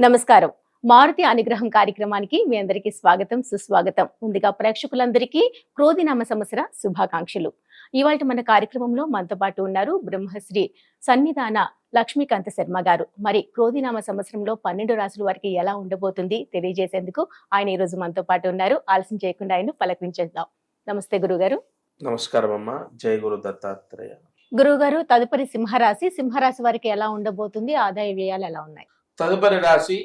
నమస్కారం. మారుతి అనుగ్రహం కార్యక్రమానికి మీ అందరికీ స్వాగతం సుస్వాగతం. ముందుగా ప్రేక్షకులందరికీ క్రోధినామ సంవత్సర శుభాకాంక్షలు. ఇవాళ మన కార్యక్రమంలో మనతో పాటు ఉన్నారు బ్రహ్మశ్రీ సన్నిధాన లక్ష్మీకాంత శర్మ గారు. మరి క్రోధినామ సంవత్సరంలో పన్నెండు రాసుల వారికి ఎలా ఉండబోతుంది తెలియజేసేందుకు ఆయన ఈ రోజు మనతో పాటు ఉన్నారు. ఆలస్యం చేయకుండా ఆయన పలకరించేద్దాం. నమస్తే గురుగారు. నమస్కారం అమ్మ. జై గురు దత్తాత్రేయ. గురుగారు తదుపరి సింహరాశి. సింహరాశి వారికి ఎలా ఉండబోతుంది? ఆదాయ వ్యయాలు ఎలా ఉన్నాయి? తదుపరి రాశి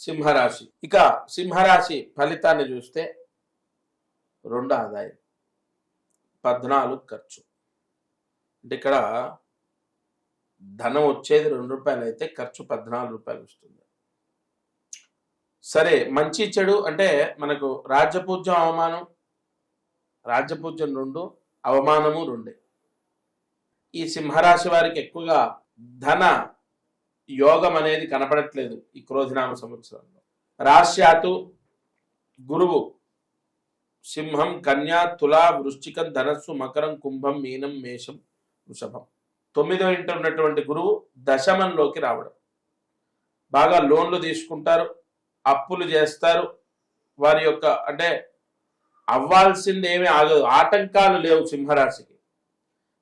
సింహరాశి. ఇక సింహరాశి ఫలితాన్ని చూస్తే రెండు ఆదాయం పద్నాలుగు ఖర్చు. అంటే ఇక్కడ ధనం వచ్చేది రెండు రూపాయలు అయితే ఖర్చు పద్నాలుగు రూపాయలు వస్తుంది. సరే మంచి చెడు అంటే మనకు రాజ్యపూజ్యం అవమానం రాజ్యపూజ్యం రెండు అవమానము రెండే. ఈ సింహరాశి వారికి ఎక్కువగా ధన యోగం అనేది కనపడట్లేదు ఈ క్రోధినామ సంవత్సరంలో. రాశ్యాతు గురువు సింహం కన్యా తులా వృశ్చికం ధనస్సు మకరం కుంభం మీనం మేషం వృషభం. తొమ్మిదో ఇంట ఉన్నటువంటి గురువు దశమంలోకి రావడం. బాగా లోన్లు తీసుకుంటారు అప్పులు చేస్తారు. వారి యొక్క అంటే అవ్వాల్సింది ఏమీ ఆగదు. ఆటంకాలు లేవు సింహరాశికి.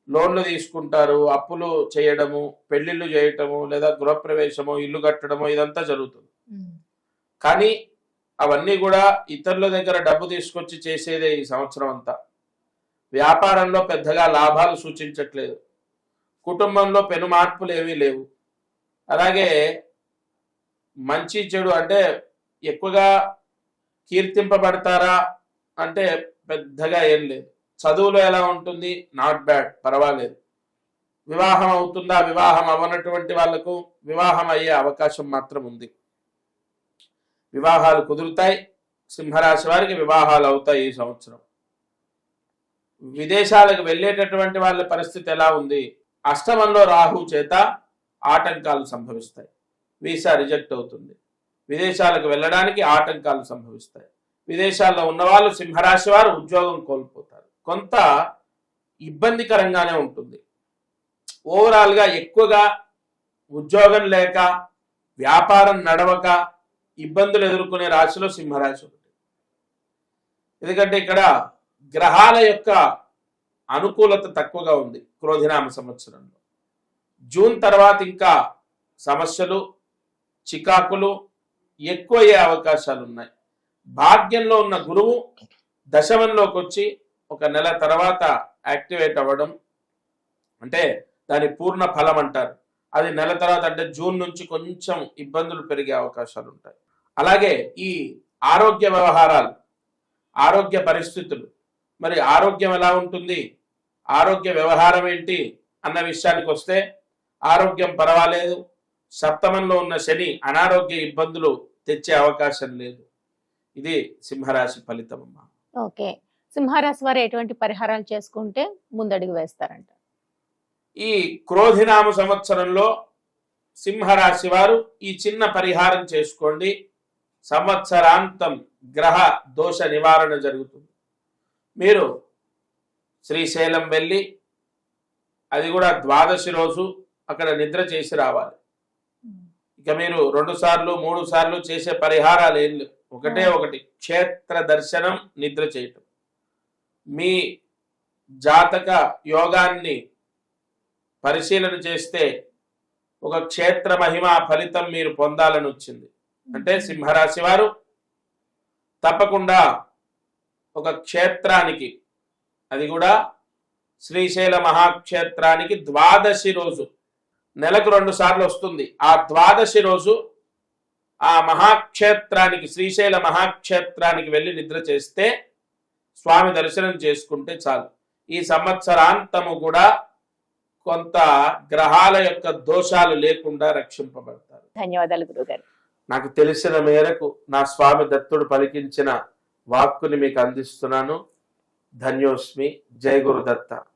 లోన్లు తీసుకుంటారు అప్పులు చేయడము పెళ్ళిళ్ళు చేయటము లేదా గృహప్రవేశము ఇల్లు కట్టడము ఇదంతా జరుగుతుంది. కానీ అవన్నీ కూడా ఇతరుల దగ్గర డబ్బు తీసుకొచ్చి చేసేదే ఈ సంవత్సరం అంతా. వ్యాపారంలో పెద్దగా లాభాలు సూచించట్లేదు. కుటుంబంలో పెను మార్పులు ఏమీ లేవు. అలాగే మంచి చెడు అంటే ఎక్కువగా కీర్తింపబడతారా అంటే పెద్దగా ఏం లేదు. చదువులో ఎలా ఉంటుంది? నాట్ బ్యాడ్ పర్వాలేదు. వివాహం అవుతుందా? వివాహం అవ్వనటువంటి వాళ్ళకు వివాహం అయ్యే అవకాశం మాత్రం ఉంది. వివాహాలు కుదురుతాయి. సింహరాశి వారికి వివాహాలు అవుతాయి ఈ సంవత్సరం. విదేశాలకు వెళ్ళేటటువంటి వాళ్ళ పరిస్థితి ఎలా ఉంది? అష్టమంలో రాహు చేత ఆటంకాలు సంభవిస్తాయి. వీసా రిజెక్ట్ అవుతుంది. విదేశాలకు వెళ్ళడానికి ఆటంకాలు సంభవిస్తాయి. విదేశాల్లో ఉన్నవాళ్ళు సింహరాశి వారు ఉద్యోగం కోల్పోతారు. కొంత ఇబ్బందికరంగానే ఉంటుంది. ఓవరాల్గా ఎక్కువగా ఉద్యోగం లేక వ్యాపారం నడవక ఇబ్బందులు ఎదుర్కొనే రాశిలో సింహరాశి ఒకటి. ఎందుకంటే ఇక్కడ గ్రహాల యొక్క అనుకూలత తక్కువగా ఉంది క్రోధినామ సంవత్సరంలో. జూన్ తర్వాత ఇంకా సమస్యలు చికాకులు ఎక్కువయ్యే అవకాశాలు ఉన్నాయి భాగ్యంలో ఉన్న గురువు దశమంలోకి వచ్చి ఒక నెల తర్వాత యాక్టివేట్ అవ్వడం అంటే దాని పూర్ణ ఫలం అంటారు. అది నెల తర్వాత అంటే జూన్ నుంచి కొంచెం ఇబ్బందులు పెరిగే అవకాశాలు ఉంటాయి. అలాగే ఈ ఆరోగ్య వ్యవహారాలు ఆరోగ్య పరిస్థితులు మరి ఆరోగ్యం ఎలా ఉంటుంది ఆరోగ్య వ్యవహారం ఏంటి అన్న విషయానికి వస్తే ఆరోగ్యం పర్వాలేదు సప్తమంలో ఉన్న శని అనారోగ్య ఇబ్బందులు తెచ్చే అవకాశం లేదు. ఇది సింహరాశి ఫలితం అమ్మా ఓకే. సింహరాశి వారు ఎటువంటి పరిహారాలు చేసుకుంటే ముందడుగు వేస్తారంట. ఈ క్రోధినామ సంవత్సరంలో సింహరాశి వారు ఈ చిన్న పరిహారం చేసుకోండి. సంవత్సరాంతం గ్రహ దోష నివారణ జరుగుతుంది. మీరు శ్రీశైలం వెళ్ళి అది కూడా ద్వాదశి రోజు అక్కడ నిద్ర చేసి రావాలి. ఇక మీరు రెండు సార్లు మూడు సార్లు చేసే పరిహారాలు ఏం లేవు. ఒకటే ఒకటి క్షేత్ర దర్శనం నిద్ర చేయటం. మీ జాతక యోగాన్ని పరిశీలన చేస్తే ఒక క్షేత్ర మహిమ ఫలితం మీరు పొందాలని వచ్చింది. అంటే సింహరాశి వారు తప్పకుండా ఒక క్షేత్రానికి అది కూడా శ్రీశైల మహాక్షేత్రానికి ద్వాదశి రోజు నెలకు రెండు సార్లు వస్తుంది. ఆ ద్వాదశి రోజు ఆ మహాక్షేత్రానికి శ్రీశైల మహాక్షేత్రానికి వెళ్ళి నిద్ర చేస్తే స్వామి దర్శనం చేసుకుంటే చాలు. ఈ సంవత్సరాంతము కూడా కొంత గ్రహాల యొక్క దోషాలు లేకుండా రక్షింపబడతారు. ధన్యవాదాలు గురుగారు. నాకు తెలిసిన మేరకు నా స్వామి దత్తుడు పలికించిన వాక్కుని మీకు అందిస్తున్నాను. ధన్యోస్మి. జయ గురు దత్త